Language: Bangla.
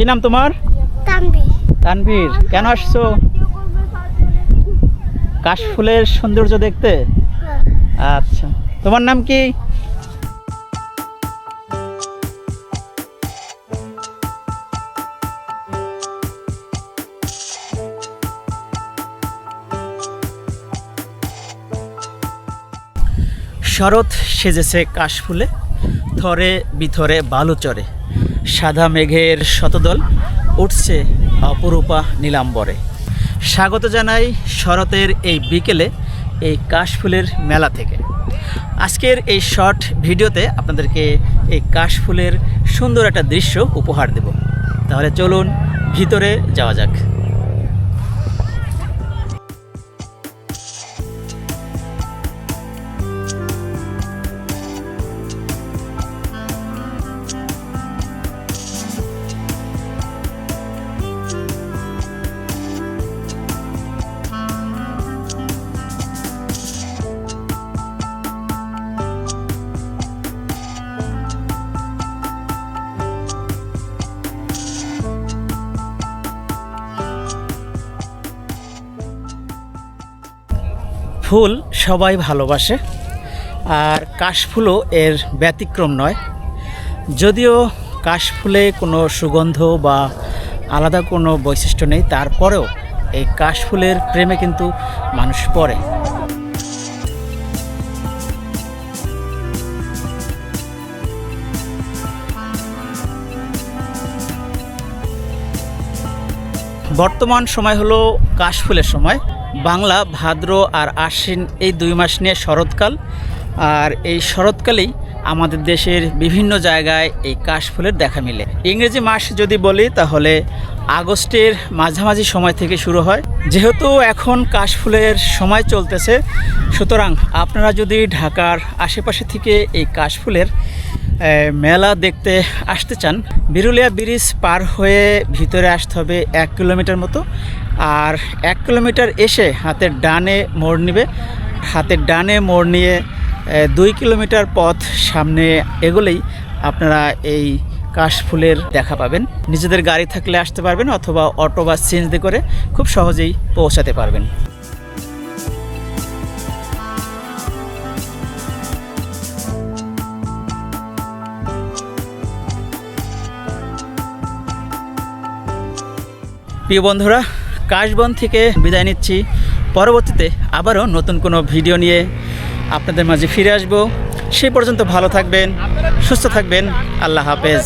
কি নাম তোমার? তানভীর। কেন আসছো? কাশফুলের সৌন্দর্য দেখতে? আচ্ছা তোমার নাম কি? শরৎ সেজেছে কাশফুলে থরে বিথরে বালু চড়ে সাদা মেঘের শতদল উঠছে অপরূপা নীলাম্বরে। স্বাগত জানাই শরতের এই বিকেলে এই কাশফুলের মেলা থেকে। আজকের এই শর্ট ভিডিওতে আপনাদেরকে এই কাশফুলের সুন্দর একটা দৃশ্য উপহার দেব। তাহলে চলুন ভিতরে যাওয়া যাক। ফুল সবাই ভালোবাসে, আর কাশফুলও এর ব্যতিক্রম নয়। যদিও কাশফুলে কোনো সুগন্ধ বা আলাদা কোনো বৈশিষ্ট্য নেই, তারপরেও এই কাশফুলের প্রেমে কিন্তু মানুষ পড়ে। বর্তমান সময় হলো কাশফুলের সময়। বাংলা, ভাদ্র আর আশ্বিন এই দুই মাস নিয়ে শরৎকাল। আর এই শরৎকালেই আমাদের দেশের বিভিন্ন জায়গায় এই কাশফুলের দেখা মিলে। ইংরেজি মাস যদি বলি, তাহলে আগস্টের মাঝামাঝি সময় থেকে শুরু হয়। যেহেতু এখন কাশফুলের সময় চলতেছে, সুতরাং আপনারা যদি ঢাকার আশেপাশে থেকে এই কাশফুলের মেলা দেখতে আসতে চান। বিরুলিয়া ব্রিজ পার হয়ে ভিতরে আসতে হবে এক কিলোমিটার মতো। আর এক কিলোমিটার এসে হাতের ডানে মোড় নেবে। হাতের ডানে মোড় নিয়ে দুই কিলোমিটার পথ সামনে এগোলেই আপনারা এই কাশফুলের দেখা পাবেন। নিজেদের গাড়ি থাকলে আসতে পারবেন অথবা অটো বা সিএনজি করে খুব সহজেই পৌঁছাতে পারবেন। প্রিয় বন্ধুরা, কাশবন থেকে বিদায় নিচ্ছি। পরবর্তীতে আবারও নতুন কোনো ভিডিও নিয়ে আপনাদের মাঝে ফিরে আসব। সেই পর্যন্ত ভালো থাকবেন, সুস্থ থাকবেন। আল্লাহ হাফেজ।